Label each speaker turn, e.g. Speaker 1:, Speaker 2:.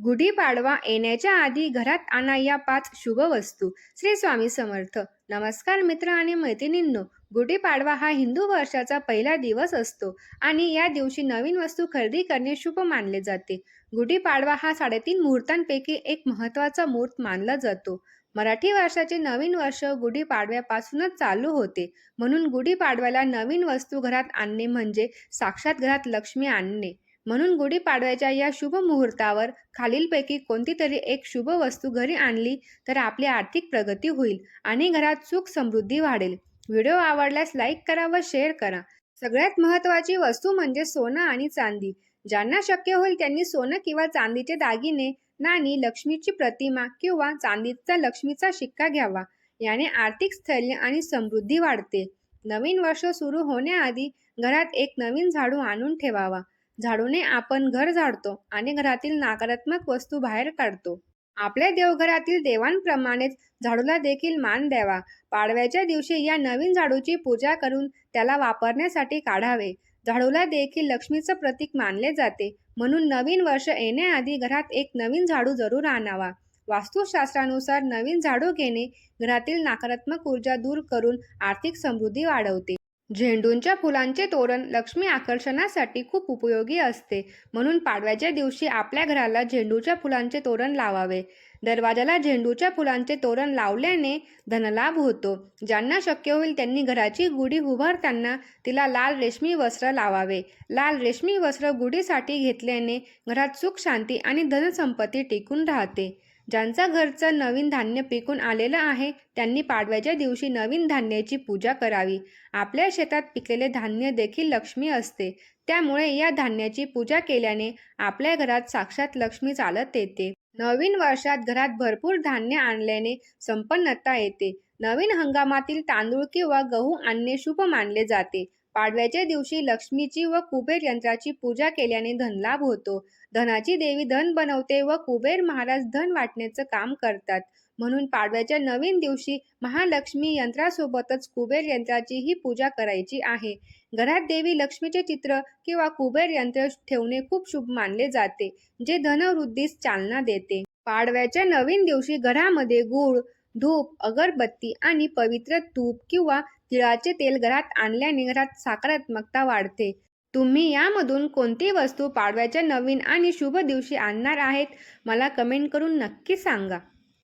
Speaker 1: गुढीपाडवा येण्याच्या आधी घरात आणा या पाच शुभ वस्तू. श्री स्वामी समर्थ. नमस्कार मित्र आणि मैत्रिणींनो गुढीपाडवा हा हिंदू वर्षाचा पहिला दिवस असतो आणि या दिवशी नवीन वस्तू खरेदी करणे शुभ मानले जाते. गुढीपाडवा हा साडेतीन मुहूर्तांपैकी एक महत्त्वाचा मुहूर्त मानला जातो. मराठी वर्षाचे नवीन वर्ष गुढीपाडव्यापासूनच चालू होते. म्हणून गुढीपाडव्याला नवीन वस्तू घरात आणणे म्हणजे साक्षात घरात लक्ष्मी आणणे. म्हणून गुढीपाडव्याच्या या शुभ मुहूर्तावर खालीलपैकी कोणती तरी एक शुभ वस्तू घरी आणली तर आपली आर्थिक प्रगती होईल आणि घरात सुख समृद्धी वाढेल. व्हिडिओ आवडल्यास लाईक करा व शेअर करा. सगळ्यात महत्त्वाची वस्तू म्हणजे सोनं आणि चांदी. ज्यांना शक्य होईल त्यांनी सोनं किंवा चांदीचे दागिने नाणी लक्ष्मीची प्रतिमा किंवा चांदीचा लक्ष्मीचा शिक्का घ्यावा. याने आर्थिक स्थैर्य आणि समृद्धी वाढते. नवीन वर्ष सुरू होण्याआधी घरात एक नवीन झाडू आणून ठेवावा. झाडूने आपण घर झाडतो आणि घरातील नकारात्मक वस्तू बाहेर काढतो. आपल्या देवघरातील देवांप्रमाणेच झाडूला देखील मान द्यावा. पाडव्याच्या दिवशी या नवीन झाडूची पूजा करून त्याला वापरण्यासाठी काढावे. झाडूला देखील लक्ष्मीचं प्रतीक मानले जाते. म्हणून नवीन वर्ष येण्याआधी घरात एक नवीन झाडू जरूर आणावा. वास्तुशास्त्रानुसार नवीन झाडू घेणे घरातील नकारात्मक ऊर्जा दूर करून आर्थिक समृद्धी वाढवते. झेंडूंच्या फुलांचे तोरण लक्ष्मी आकर्षणासाठी खूप उपयोगी असते. म्हणून पाडव्याच्या दिवशी आपल्या घराला झेंडूच्या फुलांचे तोरण लावावे. दरवाजाला झेंडूच्या फुलांचे तोरण लावल्याने धनलाभ होतो. ज्यांना शक्य होईल त्यांनी घराची गुढी उभारताना तिला लाल रेशमी वस्त्र लावावे. लाल रेशमी वस्त्र गुढीसाठी घेतल्याने घरात सुख शांती आणि धनसंपत्ती टिकून राहते. ज्यांचा घरचं नवीन धान्य पिकून आलेलं आहे त्यांनी पाडव्याच्या दिवशी नवीन धान्याची पूजा करावी. आपल्या शेतात पिकलेले धान्य देखील लक्ष्मी असते. त्यामुळे या धान्याची पूजा केल्याने आपल्या घरात साक्षात लक्ष्मी चालत येते. नवीन वर्षात घरात भरपूर धान्य आणल्याने संपन्नता येते. नवीन हंगामातील तांदूळ किंवा गहू आणणे शुभ मानले जाते. पाडव्याच्या दिवशी लक्ष्मीची व कुबेर यंत्राची पूजा केल्याने धनलाभ होतो. धनाची देवी धन बनवते व कुबेर महाराज धन वाटण्याचं काम करतात. म्हणून पाडव्याच्या नवीन दिवशी महालक्ष्मी यंत्रासोबतच कुबेर यंत्राचीही पूजा करायची आहे. घरात देवी लक्ष्मीचे चित्र किंवा कुबेर यंत्र ठेवणे खूप शुभ मानले जाते जे धनवृद्धीस चालना देते. पाडव्याच्या नवीन दिवशी घरामध्ये गूळ धूप अगरबत्ती आणि पवित्र तूप किंवा तिळाचे तेल घरात आणल्याने घरात सकारात्मकता वाढते. तुम्ही यामधून कोणती वस्तू पाडव्याच्या नवीन आणि शुभ दिवशी आणणार आहेत मला कमेंट करून नक्की सांगा.